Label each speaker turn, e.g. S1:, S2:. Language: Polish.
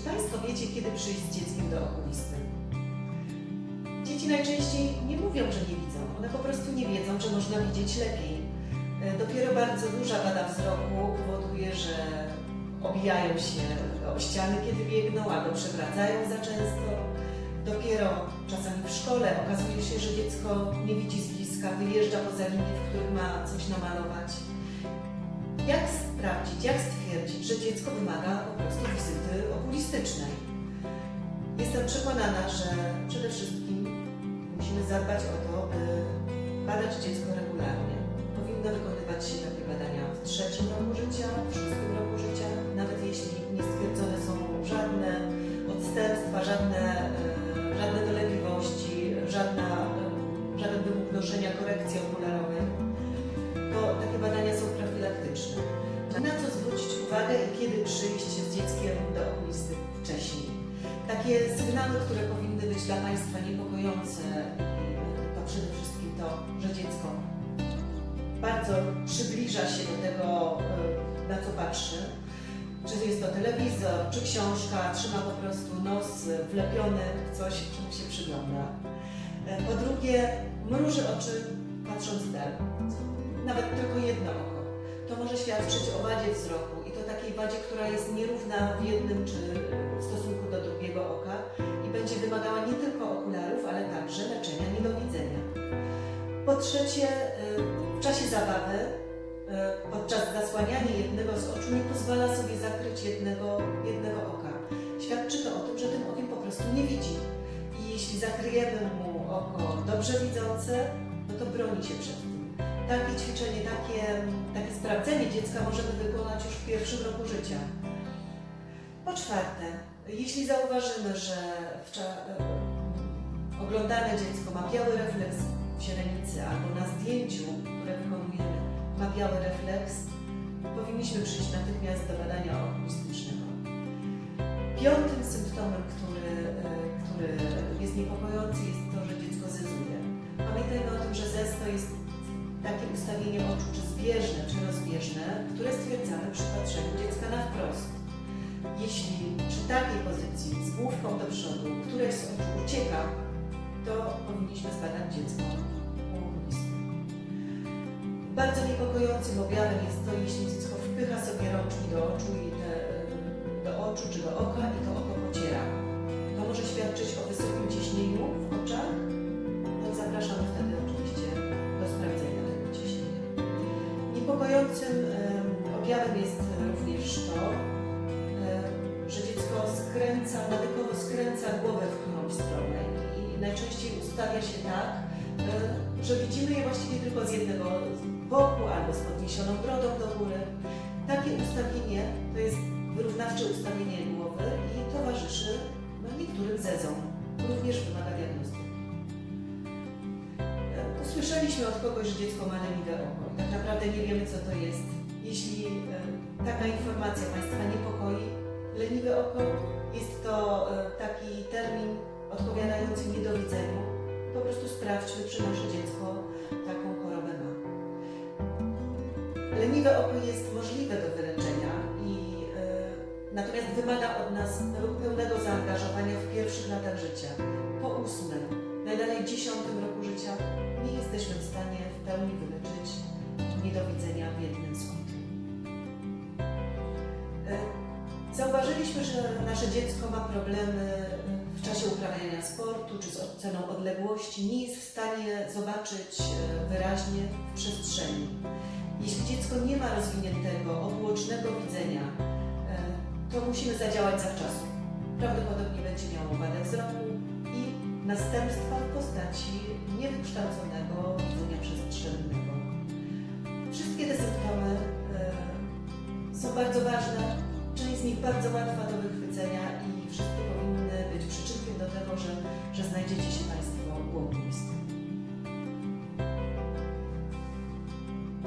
S1: Czy Państwo wiecie, kiedy przyjść z dzieckiem do okulisty? Dzieci najczęściej nie mówią, że nie widzą. One po prostu nie wiedzą, że można widzieć lepiej. E, Dopiero bardzo duża wada wzroku powoduje, że obijają się o ściany, kiedy biegną, albo przewracają za często. Dopiero czasami w szkole okazuje się, że dziecko nie widzi z bliska, wyjeżdża poza linię, w których ma coś namalować. Jak sprawdzić, jak stwierdzić, że dziecko wymaga po prostu wizyty okulistycznej? Jestem przekonana, że przede wszystkim musimy zadbać o to, by badać dziecko regularnie. Powinno wykonywać się takie badania w trzecim roku życia, w szóstym roku życia, nawet jeśli nie stwierdzone są żadne odstępstwa, żadne, e, żadne dolegliwości, żadna, e, żaden wymóg noszenia korekcji okularowej, Na co zwrócić uwagę i kiedy przyjść z dzieckiem do okulisty wcześniej? Takie sygnały, które powinny być dla Państwa niepokojące, i to przede wszystkim to, że dziecko bardzo przybliża się do tego, y, na co patrzy. Czy jest to telewizor, czy książka, trzyma po prostu nos wlepiony w coś, czemu się przygląda. E, Po drugie, mruży oczy patrząc w dal. Nawet tylko jedno oko. To może świadczyć o wadzie wzroku i to takiej wadzie, która jest nierówna w jednym czy w stosunku do drugiego oka i będzie wymagała nie tylko okularów, ale także leczenia niedowidzenia. Po trzecie, y, w czasie zabawy, y, podczas zasłaniania jednego z oczu nie pozwala sobie zakryć jednego, jednego oka. Świadczy to o tym, że tym okiem po prostu nie widzi. I jeśli zakryjemy mu oko dobrze widzące, no to broni się przed tym. Sprawdzenie dziecka możemy wykonać już w pierwszym roku życia. Po czwarte, jeśli zauważymy, że e, oglądane dziecko ma biały refleks w źrenicy albo na zdjęciu, które wykonujemy, ma biały refleks, powinniśmy przyjść natychmiast do badania okulistycznego. Piątym symptomem, który, e, który jest niepokojący, jest to, że dziecko zezuje. Pamiętajmy o tym, że zez to jest takie ustawienie oczu, czy zbieżne, czy rozbieżne, które stwierdzamy przy patrzeniu dziecka na wprost. Jeśli przy takiej pozycji z główką do przodu któreś z oczu ucieka, to powinniśmy zbadać dziecko. Bardzo niepokojącym objawem jest to, jeśli dziecko wpycha sobie rączki do oczu, i te, do oczu czy do oka i to oko Niepokojącym em, objawem jest również to, że dziecko skręca, nawykowo skręca głowę w którąś stronę i najczęściej ustawia się tak, że widzimy je właściwie tylko z jednego boku albo z podniesioną brodą do góry. Takie ustawienie to jest wyrównawcze ustawienie głowy i towarzyszy no, niektórym zezom. Również wymaga diagnostyki. Usłyszeliśmy od kogoś, że dziecko ma leniwe oko. Tak naprawdę nie wiemy, co to jest. Jeśli taka informacja Państwa niepokoi, leniwe oko jest to e, taki termin odpowiadający niedowidzeniu. Po prostu sprawdźmy, czy nasze dziecko taką chorobę ma. Leniwe oko jest możliwe do wyleczenia i e, natomiast wymaga od nas pełnego zaangażowania w pierwszych latach życia. Po ósmym, najdalej dziesiątym roku życia nie jesteśmy w stanie w pełni wyleczyć niedowidzenia w jednym oczu. E, Zauważyliśmy, że nasze dziecko ma problemy w czasie uprawiania sportu czy z oceną odległości, nie jest w stanie zobaczyć e, wyraźnie w przestrzeni. Jeśli dziecko nie ma rozwiniętego, obłocznego widzenia, e, to musimy zadziałać zawczasu. Prawdopodobnie będzie miało wadę wzroku następstwa w postaci niewykształconego widzenia przestrzennego. Wszystkie te symptomy e, są bardzo ważne, część z nich bardzo łatwa do wychwycenia i wszystkie powinny być przyczynkiem do tego, że, że znajdziecie się.